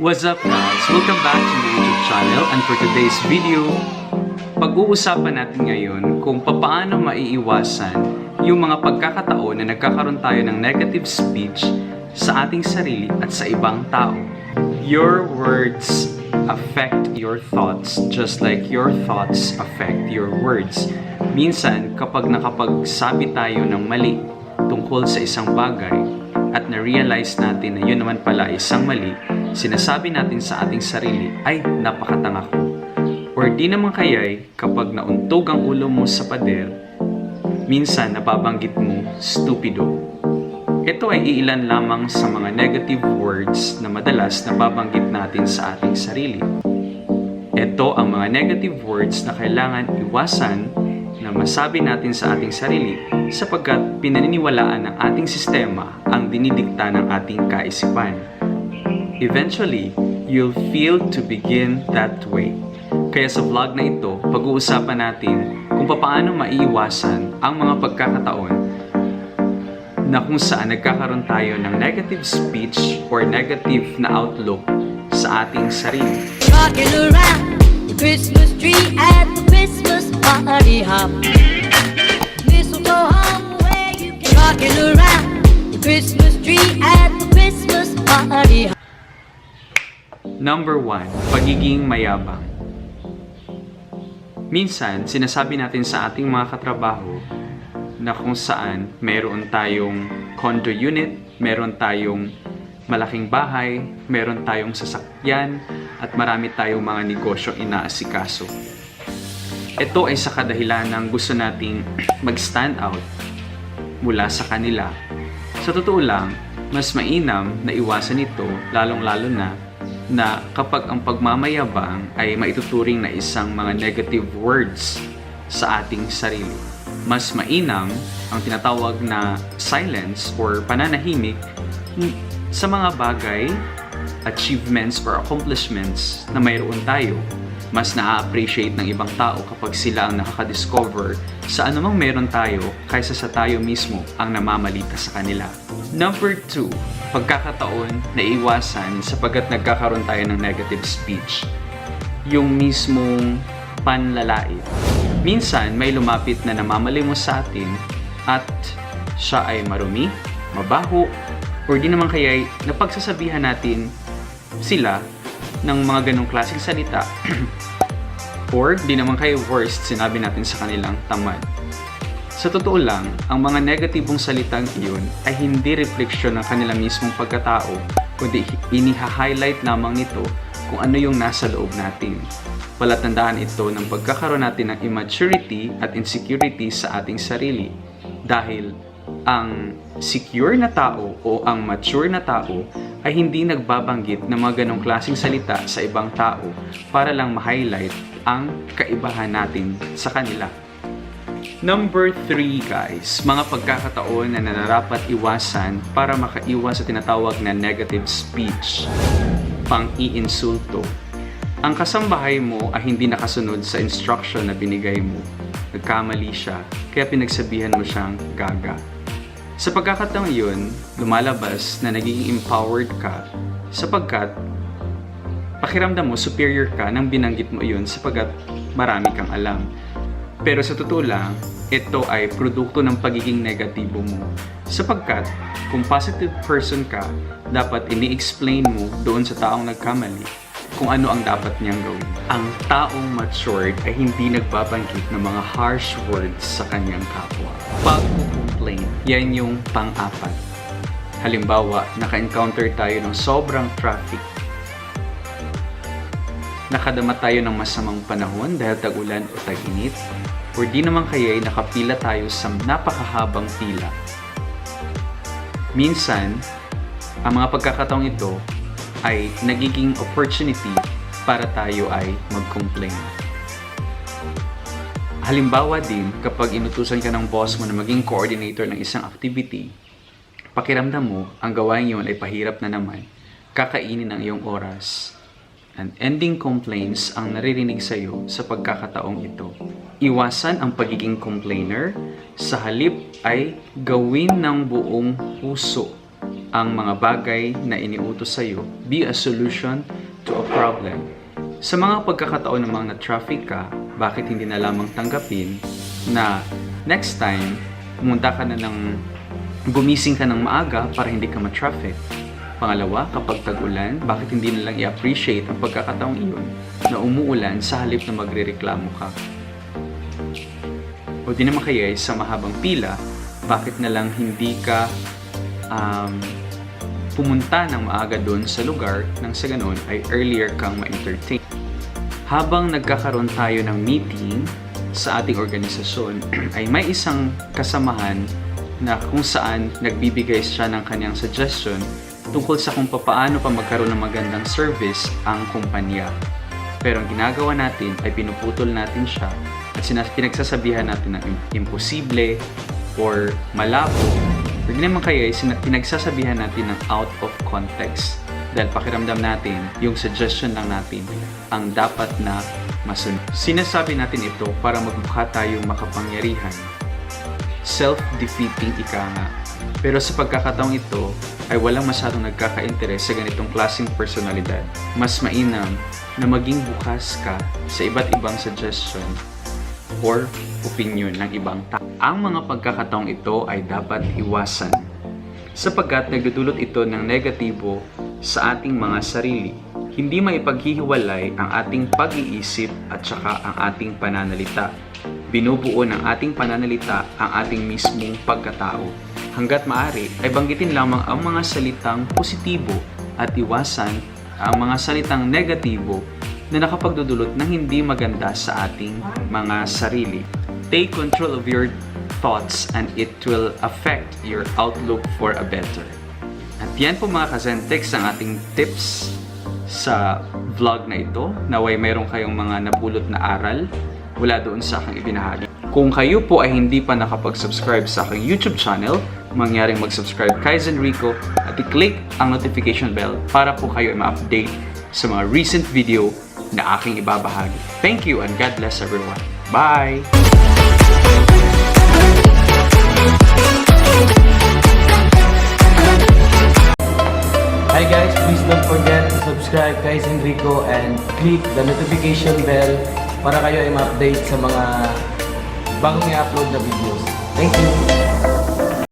What's up guys? Welcome back to my YouTube channel and for today's video, pag-uusapan natin ngayon kung papaano maiiwasan yung mga pagkakataon na nagkakaroon tayo ng negative speech sa ating sarili at sa ibang tao. Your words affect your thoughts just like your thoughts affect your words. Minsan, kapag nakapagsabi tayo ng mali tungkol sa isang bagay at na-realize natin na yun naman pala isang mali, sinasabi natin sa ating sarili, ay napakatanga ko. Or di naman kaya'y kapag nauntog ang ulo mo sa pader, minsan nababanggit mo, stupido. Ito ay iilan lamang sa mga negative words na madalas nababanggit natin sa ating sarili. Ito ang mga negative words na kailangan iwasan na masabi natin sa ating sarili sapagkat pinaniniwalaan ng ating sistema ang dinidikta ng ating kaisipan. Eventually, you'll feel to begin that way. Kaya sa vlog na ito, pag-uusapan natin kung paano maiiwasan ang mga pagkakataon na kung saan nagkakaroon tayo ng negative speech or negative na outlook sa ating sarili. Rocking around the Christmas tree at the Christmas party hop. Rocking around the Christmas tree at the Christmas party hop. Number one, pagiging mayabang. Minsan, sinasabi natin sa ating mga katrabaho na kung saan meron tayong condo unit, meron tayong malaking bahay, meron tayong sasakyan, at marami tayong mga negosyo inaasikaso. Ito ay sa kadahilan ng gusto nating mag-stand out mula sa kanila. Sa totoo lang, mas mainam na iwasan ito lalong-lalo na na kapag ang pagmamayabang ay maituturing na isang mga negative words sa ating sarili. Mas mainam ang tinatawag na silence or pananahimik sa mga bagay, achievements or accomplishments na mayroon tayo. Mas na-appreciate ng ibang tao kapag sila ang nakaka-discover sa anumang meron tayo kaysa sa tayo mismo ang namamalita sa kanila. Number 2, pagkakataon na iwasan sapagkat nagkakaroon tayo ng negative speech. Yung mismong panlalait. Minsan may lumapit na namamalimos sa atin at siya ay marumi, mabaho, or di naman kaya napagsasabihan natin sila ng mga ganong klaseng salita or di naman kayo worst sinabi natin sa kanilang tamad. Sa totoo lang, ang mga negatibong salitang iyon ay hindi refleksyon ng kanilang mismong pagkatao, kundi iniha-highlight lamang nito kung ano yung nasa loob natin. Palatandaan ito ng pagkakaroon natin ng immaturity at insecurity sa ating sarili. Dahil ang secure na tao o ang mature na tao ay hindi nagbabanggit ng mga ganong klaseng salita sa ibang tao para lang ma-highlight ang kaibahan natin sa kanila. Number 3 guys, mga pagkakataon na nararapat iwasan para makaiwas sa tinatawag na negative speech. Pang-iinsulto. Ang kasambahay mo ay hindi nakasunod sa instruction na binigay mo. Nagkamali siya, kaya pinagsabihan mo siyang gaga. Sa pagkakataong yun, lumalabas na nagiging empowered ka sapagkat pakiramdam mo superior ka nang binanggit mo yun sapagkat marami kang alam. Pero sa totoo lang, ito ay produkto ng pagiging negatibo mo. Sapagkat, kung positive person ka, dapat ini-explain mo doon sa taong nagkamali kung ano ang dapat niyang gawin. Ang taong matured ay hindi nagbabanggit ng mga harsh words sa kanyang kapwa. Pag-complain, yan yung pang-apat. Halimbawa, naka-encounter tayo ng sobrang traffic nakadama tayo ng masamang panahon dahil tag-ulan o tag-init, or di naman kaya'y nakapila tayo sa napakahabang pila. Minsan, ang mga pagkakataong ito ay nagiging opportunity para tayo ay mag-complain. Halimbawa din, kapag inutusan ka ng boss mo na maging coordinator ng isang activity, pakiramdam mo, ang gawain yun ay pahirap na naman, kakainin ang iyong oras, and ending complaints ang naririnig sa iyo sa pagkakataong ito. Iwasan ang pagiging complainer, sa halip ay gawin ng buong puso ang mga bagay na iniutos sa iyo. Be a solution to a problem. Sa mga pagkakataon ng mga na-traffic ka, bakit hindi na lamang tanggapin na next time, pumunta ka na ng gumising ka ng maaga para hindi ka ma-traffic. Pangalawa, kapag tag-ulan, bakit hindi na lang i-appreciate ang pagkakataong iyon na umuulan sa halip na magrereklamo ka? O di naman kaya sa mahabang pila, bakit na lang hindi ka um, pumunta ng maaga doon sa lugar nang sa ganun ay earlier kang ma-entertain. Habang nagkakaroon tayo ng meeting sa ating organisasyon, ay may isang kasamahan na kung saan nagbibigay siya ng kanyang suggestion tungkol sa kung paano pa magkaroon ng magandang service ang kumpanya. Pero ang ginagawa natin ay pinuputol natin siya at sinas- pinagsasabihan natin ng im- imposible or malabo. Hindi naman kaya ay pinagsasabihan natin ng out of context. Dahil pakiramdam natin, yung suggestion lang natin ang dapat na masunod. Sinasabi natin ito para magmukha tayong makapangyarihan. Self-defeating ika nga. Pero sa pagkakataong ito, ay walang masyadong nagkaka-interes sa ganitong klaseng personalidad. Mas mainam na maging bukas ka sa iba't ibang suggestion or opinion ng ibang tao. Ang mga pagkakataong ito ay dapat iwasan sapagkat nagdudulot ito ng negatibo sa ating mga sarili. Hindi maipaghihiwalay ang ating pag-iisip at saka ang ating pananalita. Binubuo ng ating pananalita ang ating mismong pagkatao. Hanggat maaari ay banggitin lamang ang mga salitang positibo at iwasan ang mga salitang negatibo na nakapagdudulot ng hindi maganda sa ating mga sarili. Take control of your thoughts and it will affect your outlook for a better. At yan po mga Kazentex ang ating tips sa vlog na ito. Naway mayroon kayong mga napulot na aral mula doon sa aking ibinahagi. Kung kayo po ay hindi pa nakapag-subscribe sa aking YouTube channel, mangyaring mag-subscribe kay Zenrico at i-click ang notification bell para po kayo ay ma-update sa mga recent video na aking ibabahagi. Thank you and God bless everyone. Bye! Hi guys, please don't forget to subscribe kay Enrico and click the notification bell para kayo ay ma-update sa mga bagong i-upload na videos. Thank you!